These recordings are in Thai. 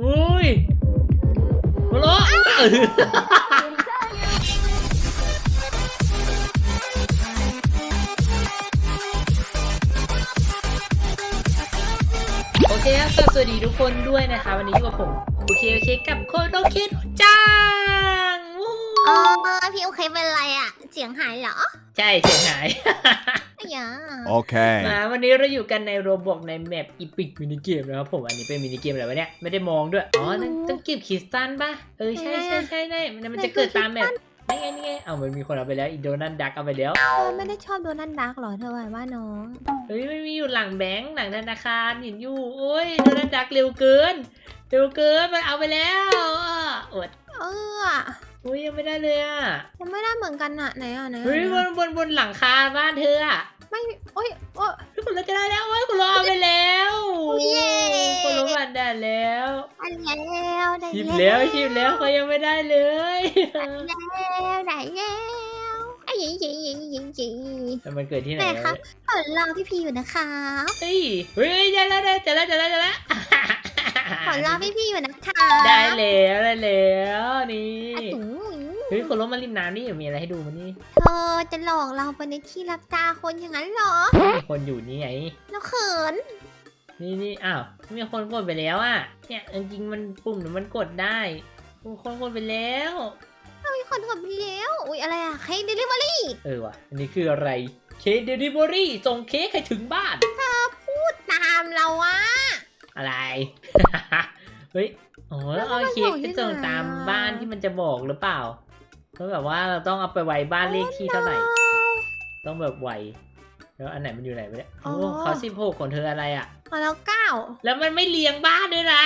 อุ้ยหัวเราะเออโอเคครับก็สวัสดีทุกคนด้วยนะคะ วันนี้อยู่กับผมโอเคโอเคกับโคโดเคโดจังวู้ เออพี่โอเคเป็นไรอะเสียงหายเหรอ ใช่เสียงหายไอ้ยา Okay. มาวันนี้เราอยู่กันในโรบอกในแมปอีพิกมินิเกมนะครับผมอันนี้เป็นมินิเกมอะไรวะเนี่ยไม่ได้มองด้วย อ๋อนั่นต้องเก็บคริสตัลป่ะ เออ ใช่ใช่ใช่ใช่มันมันจะเกิดตามแมปนี่ไงนี่ไงเอามันมีคนเอาไปแล้วอีโดนันดักเอาไปแล้ว เธอไม่ได้ชอบโดนันดักหรอเธอว่าว่าน้อง เฮ้ยมันมีอยู่หลังแบงค์หลังธนาคารเห็นอยู่โอ้ยโดนันดักเร็วเกินเร็วเกินมันเอาไปแล้วอะอด เออ อุ้ยยังไม่ได้เลยอะยังไม่ได้เหมือนกันอะไหนอะไหนอะเฮ้ยบไหนนบนบนหลังคาบ้านเธออะไม่โอ้ยโอ้ยเฮ้ยคุณเราจะได้แล้วเฮ้ยคุณเราเอาไปแล้วเย้คุณรู้มันได้แล้วได้แล้วได้ชิบแล้วชิบแล้วเขายังไม่ได้เลยแล้วได้แล้วไอ้ยิงยิงยิงยิงยิงแต่มันเกิดที่ไหนแต่วะครับเนี่ยเปิดรอพี่พีอยู่นะคะเฮ้ยเฮ้ยได้แล้วได้เจอแล้วเจอแล้วเจอแล้วเปิดรอพี่พีอยู่นะ คะได้แล้วได้แล้วนี่อะตุ๋ยเฮ้ยคนล้มมาริมน้ำนี่มีอะไรให้ดูมันนี่เธอจะหลอกเราไปในที่รับตาคนอย่างนั้นเหรอมีคนอยู่นี่ไงแล้วเขินนี่นี่อ้าวมีคนกดไปแล้วอะเนี่ยจริงๆมันปุ่มหรือมันกดได้มีคนกดไปแล้วมีคนกดไปแล้วอุ้ยอะไรอะเค้กเดลิเวอรี่เออว่ะอันนี้คืออะไรเค้กเดลิเวอรี่ส่งเค้กให้ถึงบ้านตามเราอะอะไร เฮ้ย อ๋อแล้วเอาแล้วมันเค้กส่งไปที่ส่งไหนตามอะบ้านที่มันจะบอกหรือเปล่า ก็แบบว่าเราต้องเอาไปไว้บ้านเลขที่เท่าไหร่ ต้องแบบไวแล้วอันไหนมันอยู่ไหนไปเนี่ยโอ้เขาสิบหกของเธออะไรอะมาแล้วเก้าแล้วมันไม่เรียงบ้านด้วยนะ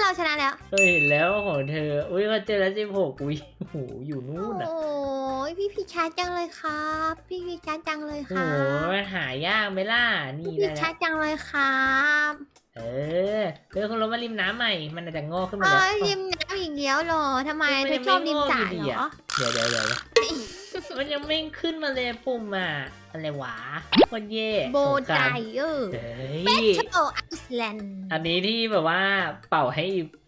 เราชนะแล้วเฮ้ยเห็นแล้วของเธอ อุ้ยเราเจอแล้วสิบหกอุ้ยโอ้โหอยู่นู่นอะโอ้ยพี่พีชาร์จจังเลยครับ พี่พีชาร์จจังเลยโอ้ครัโหบมันหายากไหมล่ะนี่พี่พีได้ชาแล้วร์จจังเลยครับ เออเธอคนลงมาริมน้ำใหม่ มันอาจจะงอกขึ้นมาเอ้แล้วยริมน้ำอีกแล้วเหรอทำไมมันเธยัองไม่ชอบริมสระงอกอยู่ดีเหรอะอเดี๋ยวเดี๋ยวเดี๋ยวมันยังไม่ขึ้นมาเลยปุ่มอะอะไรวะโคนเย่โบสงคไดรามเออร์เฮ้ยเชโอไอซ์แลนด์อันนี้ที่แบบว่าเป่าให้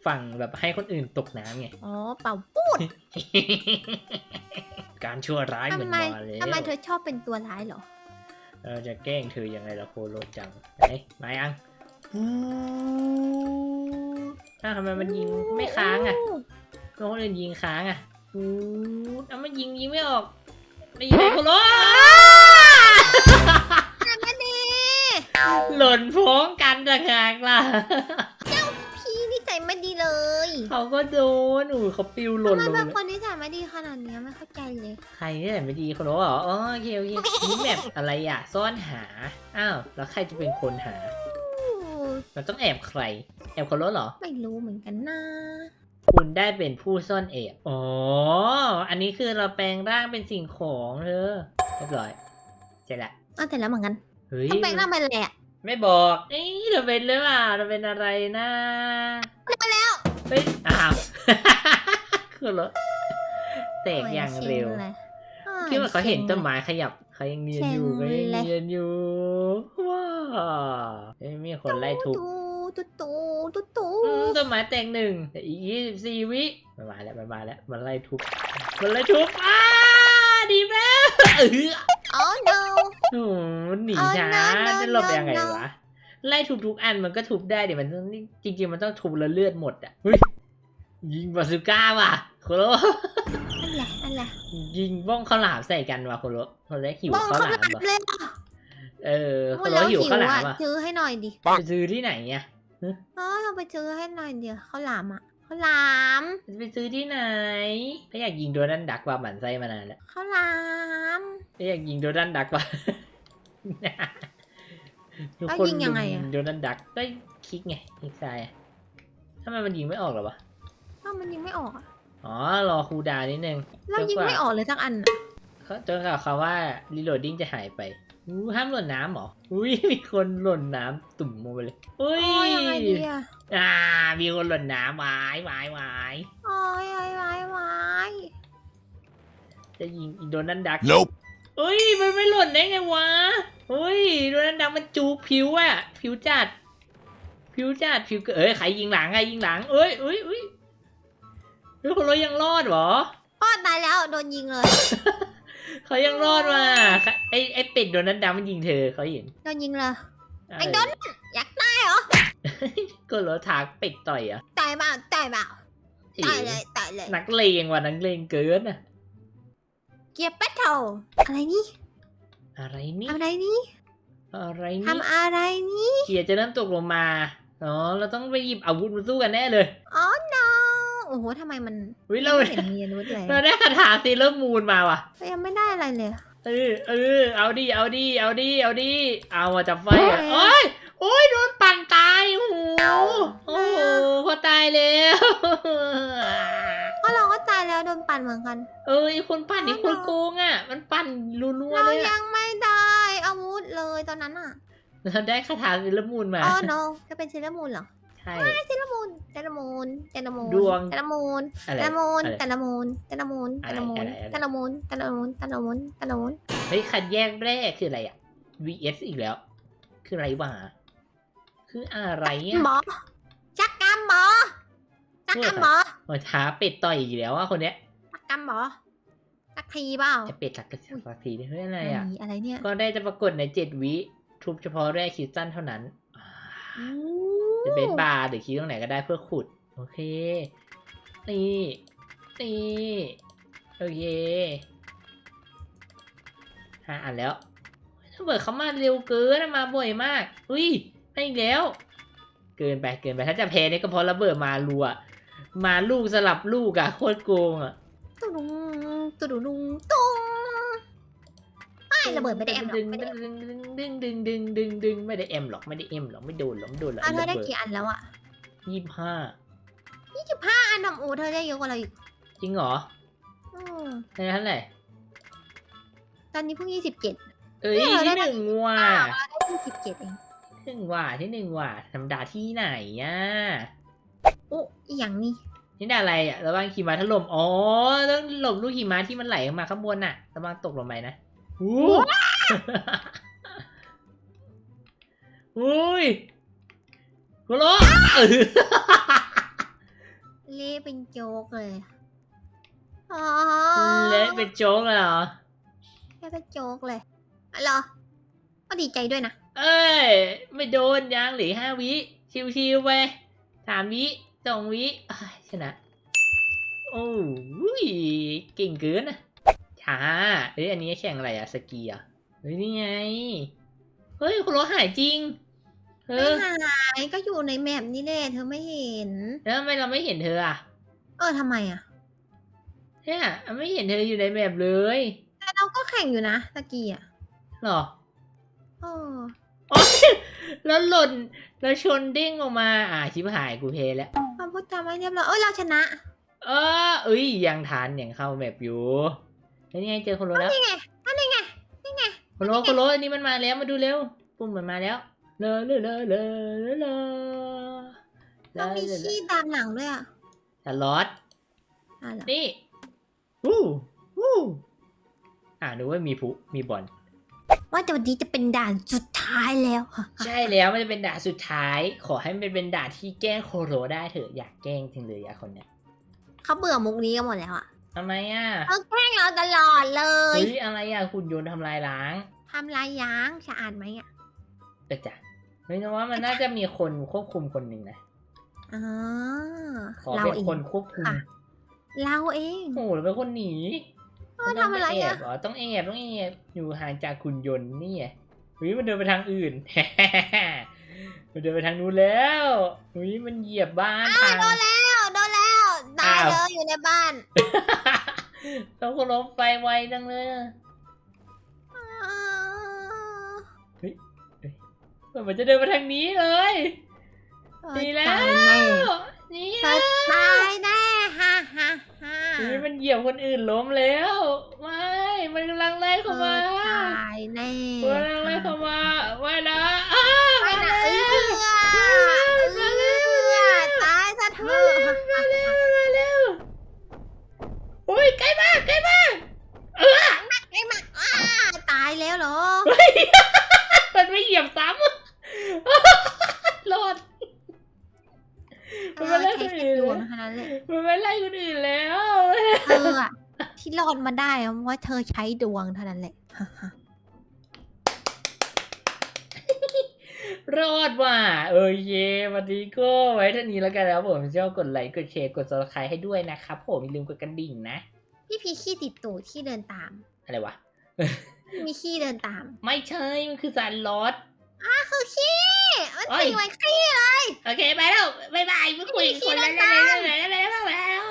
ฝั่งแบบให้คนอื่นตกน้ำไง อ๋อ เป่าปูด การชั่วร้ายเหมือนทำไมมาเลยทำไมเธอชอบเป็นตัวร้ายเหรอ เราจะแกล้งเธอยังไงล่ะโคโรจังไหนมายัง ถ้าวทำไมมันยิงไม่ค้างอะโดนคนอื่นยิงค้างอะอู้เอามันยิงยิงไม่ออกไม่ยิงไหนโคโรนั่นดีหล่นพ้องกันต่างหากล่ะพี่นิสัยไม่ดีเลยเขาก็โดนอูเขาปิวหล่นทำไมลงแบบเลคนยนิสัยไม่ดีขนาดเนี้ยไม่เข้าใจเลย ใครเนี่ยไม่ดีเขาบอกว่าอ๋อโอเคโอเคนี่แบบอะไรอะ ซ่อนหา อ้าว แล้วใครจะเป็นคนหา เราต้องแอบใคร แอบคนรถเหรอ ไม่รู้เหมือนกันนะ คุณได้เป็นผู้ซ่อนแอบอ๋อ อันนี้คือเราแปลงร่างเป็นสิ่งของเธอเรียบร้อยเสร็จละอ้าวแต่แล้วเหมือนกันเฮ้ยต้องแปลงร่างเป็นอะไรอะไม่บอกเอ้ยเราเป็นหรือเปล่าเราเป็นอะไรนะไปแล้วเฮ้ยอ้าวคือรถแตกอย่างเร็วคิดว่าเขาเห็นต้นไม้ขยับเขายังเนียนอยู่เซ็เขางยังเลยเนียนอยู่ว้าว เอ้ยมีคนไล่ทุบตุ๊ตูตุ๊ตูอืมต้นไม้แตกหนึ่งแต่อีกยี่สิบสี่วิมันมาแล้วมันมาแล้วมันไล่ทุบมันไล่ทุบอ้าดีแล้วเออโอ้ no โอ้โหมันหนีอ๋อช้า no, no, จะหลบ no, ยังไง no วะไล่ทุบทุกอันมันก็ทุบได้เดี๋ยวมันต้องจริงๆมันต้องทุบแล้วเลือดหมดอะเฮ้ยยิงบาซูก้าว่ะโคโรนั่นแหละนั่นแหละยิงบ้องข้าวหลามใส่กันว่ะโคโรโคโรหิวบ้องข้าวเขาหลามหลับว่ะเลยอะ เออโคโอ้ยโรแล้วหิหิววข้าวหลาอะมอะซื้อให้หน่อยดิไปซื้อที่ไหนอะเออเราไปซื้อให้หน่อยเดียวข้าวหลามอะข้าวหลามจะไปซื้อที่ไหนถ้าอยากยิงโดนันดักว่าหมันไส้มานานแล้วข้าวหลามถ้าอยากยิงโดนันดักว่าทุกแล้วคนยิงยังไงอะโดนันดักก็คลิกไงคลิกซ้ายอะทำไมมันยิงไม่ออกเหรอวะอ้าวมันยิงไม่ออกอะอ๋อรอคูลดาวน์นิดนึง เรายิงไม่ออกเลยสักอันอะเขาจนกว่าคำว่ารีโหลดดิ้งจะหายไป อู้ห้ามหล่นน้ำเหรอ อุ้ยมีคนหล่นน้ำตุ่มลงไปเลย อุ้ยโอ้ยยังไงดีอะอ่า มีคนหล่นน้ำวายวายวายโอ้ยโอ้ยโอ้ยโอ้ยจะยิงอีโดนันดัก Nope. เฮ้ยมันไม่หล่นได้ไงวะเฮ้ยโดนันดักมันจูบผิวอะผิวจัด ผิวจัดผิวเกิดเอ้ยใครยิงหลังใครยิงหลังเอ้ยเอ้ยเอ้ยเฮ้ยคนรถยังรอดเหรอพ่อตายแล้วโดนยิงเลย เขายังรอดมาไอไอเป็ดโดนนั้นดำมันยิงเธอเขาเห็นโดนยิงเลยไอ้โดนอยากตายเหรอ ก็รถถากเป็ดต่อยอะตายเปล่าตายเปล่าเอ๋ตายเลยตายเลยนักเลงว่ะนักเลงเกินอะเกียร์แบทเทิลอะไรนี่อะไรนี่ทำอะไรนี่อะไรนี่ทำอะไรนี่เกียร์จะเริ่มตกลงมาอ๋อเราต้องไปหยิบอาวุธมาสู้กันแน่เลย อ๋อ no โอ้โหทำไมมันวิเราไม่เห็นมีอาวุธเลยเราได้คาถาซีเลอร์มูนมาว่ะเรายังไม่ได้อะไรเลยเออเออเอาดิเอาดิเอาดิเอาดิเอาอะจับไฟอะโอ้โอ้ยยโอ้ยโดนปั่นตายโอ้โหโอ้โหพอตายแล้วเพราะเราก็ตายแล้วโดนปั่นเหมือนกัน เออไอคนปั่นนี่คนโกงอะ มันปั่นรัวๆเราเลยอะยังไม่ได้อาวุธเลยตอนนั้นอะเราได้คาถาซีเลอร์มูนมาอ๋อ no จะเป็นเซเลอร์มูนเหรอใช่เซเลอร์มูน เซเลอร์มูนเซเลอร์มูนดวงเซเลอร์มูนอะไรเซเลอร์มูนอะไรเซเลอร์มูนเซเลอร์มูนเซเลอร์มูนอะไรอะไรเซเลอร์มูนเซเลอร์มูนเซเลอร์มูนเซเลอร์มูนเฮ้ยคัดแยกแรกคืออะไรอะ vs อีกแล้ว คืออะไรวะคืออะไรอะหมอจักกรรมหมอจักกรรมหมอมาท้าเป็ดต่อยอีกแล้วอะคนเนี้ยจักกรรมหมอสักทีเปล่าจะเป็ดสักกระสักทีได้เฮ้ยอะไรอะมีอะไรเนี่ยก็ได้จะปรากฏในเจ็ดวิ ทุบเฉพาะแร่คริสตัลเท่านั้นอ่า จะเป็นบาร์หรือคีย์ตรงไหนก็ได้เพื่อขุด โอเค นี่นี่โอเคห้าอันแล้วถ้าเบิดเขามาเร็วเกินอะมาบ่อยมาก อุ้ยไม่อีกแล้ว เกินไปเกินไปถ้าจะแพ้นี่ก็เพราะระเบิดมารัว มาลูกสลับลูกอะโคตรโกงอะตุดุงตุดุงตุง ระเบิดไม่ได้แอมหรอกดึงไม่ได้ดึงดึงดึงดึงดึงดึงดึงไม่ได้เอ็มหรอกไม่ได้เอ็มหรอกไม่โดนหรอกไม่โดนหรอกอะเธอได้ระเบิดกี่อันแล้วอะยี่สิบห้ายี่สิบห้าอันทำอูเธอได้เยอะกว่าเราอีกจริงเหรออืมในเท่าไหร่ตอนนี้เพิ่งยี่สิบเจ็ด เอ้ยเนี่ยเราได้ ที่หนึ่งว่ะได้ยี่สิบเจ็ดเองที่หนึ่งว่ะที่หนึ่งว่ะธรรมดาที่ไหนอะโอ้อีหยังนี่นี่ได้อะไรอะระวังขี่ม้าถล่มอ๋อต้องหลบลูกขี่ม้าที่มันไหลมาข้างบนน่ะระวังตกลงไปนะ อู้อุ้ยหัวเราะเออเละเป็นโจ๊กเลยอ๋อเละเป็นโจ๊กเลยเหรอเละเป็นโจ๊กเลยอ๋อเหรอก็ดีใจด้วยนะ เอ้ย ไม่โดนยังเหลือห้าวิ ชิวๆไปสามวิสองวิอ้ายชนะ โอ้ยเก่งเกินนะ ช้าเอ้ยอันนี้แข่งอะไรอะสกีอะเฮ้ยนี่ไง เฮ้ยคุณรถหายจริงเอไม่อหายก็อยู่ในแมปนี่แหละเธอไม่เห็น แล้วทำไมเราไม่เห็นเธออะเออทำไมอะ เนี่ยไม่เห็นเธออยู่ในแมปเลยแต่เราก็แข่งอยู่นะตะกี้อะหรอโอ้อ๋อแล้วหล่นแล้วชนเด้งออกมา อ่าชิบหายกูเพลแล้ว ความพูดจำไม่เรียบร้อยเอ้ยเราชนะ เออเอ้ยยังทันยังเข้าแมปอยู่ แล้วนี่ไงเจอคนรถแล้วนี่ไงนั่นนี่ไงนี่ไงคนรถคนรถอันนี้มันมาแล้วมาดูเร็ว ปุ่มมันมาแล้วเลอเลอเลอเลอเลอเลอเรามีขี้ตามหลังด้วยอะแต่ลอดอะเหรอนี่วู้วู้อ่าดูว่ามีผู้มีบอลว่าแต่วันนี้จะเป็นด่านสุดท้ายแล้วค่ะใช่แล้วมันจะเป็นด่านสุดท้าย ขอให้มันเป็นด่านที่แกล้งโคโรได้เถอะอยากแกล้งจริงเลยอะคนเนี้ยเขาเบื่อมุกนี้กันหมดแล้วอะ ทำไมอะเขาแกล้งเราตลอดเลยเฮ้ยอะไรอะคุณโยนทำลายล้างทำลายย้างสะอาดไหมอะเออจ้ะเฮ้ยนะว่ามันน่าจะมีคนควบคุมคนหนึ่งนะอ๋อขอเราเป็นเอง คนควบคุมค่ะ เราเองโอ้โหเราเป็นคนหนีเออทำอะไรต้งปแออะบเหรอต้องแอบต้องแอบอยู่ห่างจากคุณยนต์นี่ไงเฮ้ยมันเดินไปทางอื่น มันเดินไปทางนู้นแล้วเฮ้ยมันเหยียบบ้านทางโดนแล้วโดนแล้วตายอ้าว เลยอยู่ในบ้าน ต้องเคารพไฟไวจังเลยอะอ่ามันจะเดินไปทางนี้เลยเออดีแล้ตายวแน่นี่เธอตายแน่ฮ่าฮ่าฮ่าเฮ้ยมันเหยียบคนอื่นล้มแล้ว ไม่ มันกำลังไล่เข้ามาเธอตายแน่มันกำลังไล่เข้า แล้วเหรอ มันไม่เหยียบซ้ำรอดคนแค่อื่นดวงเท่านั้นแหละมันไม่ไล่คนอื่นแล้วเธออะที่รอดมาได้อะเพราะว่าเธอใช้ดวงเท่านั้นแหละรอดว่ะเออเย่วันนี้ก็ไว้เท่านี้แล้วกันนะครับผมชอบกดไลค์กดแชร์กด subscribe ให้ด้วยนะครับผมอย่าลืมกดกระดิ่งนะ พี่พีขี้ติดตูดที่เดินตาม อะไรวะ มีขี้เดินตาม ไม่ใช่ มันคือสารลอดอะคือขี้มันโอ้ยตีไว้ขี้โอเค ไปแล้ว บ๊ายบายไม่คุยกับคนแล้วแล้วแล้วแล้วแล้วแล้ว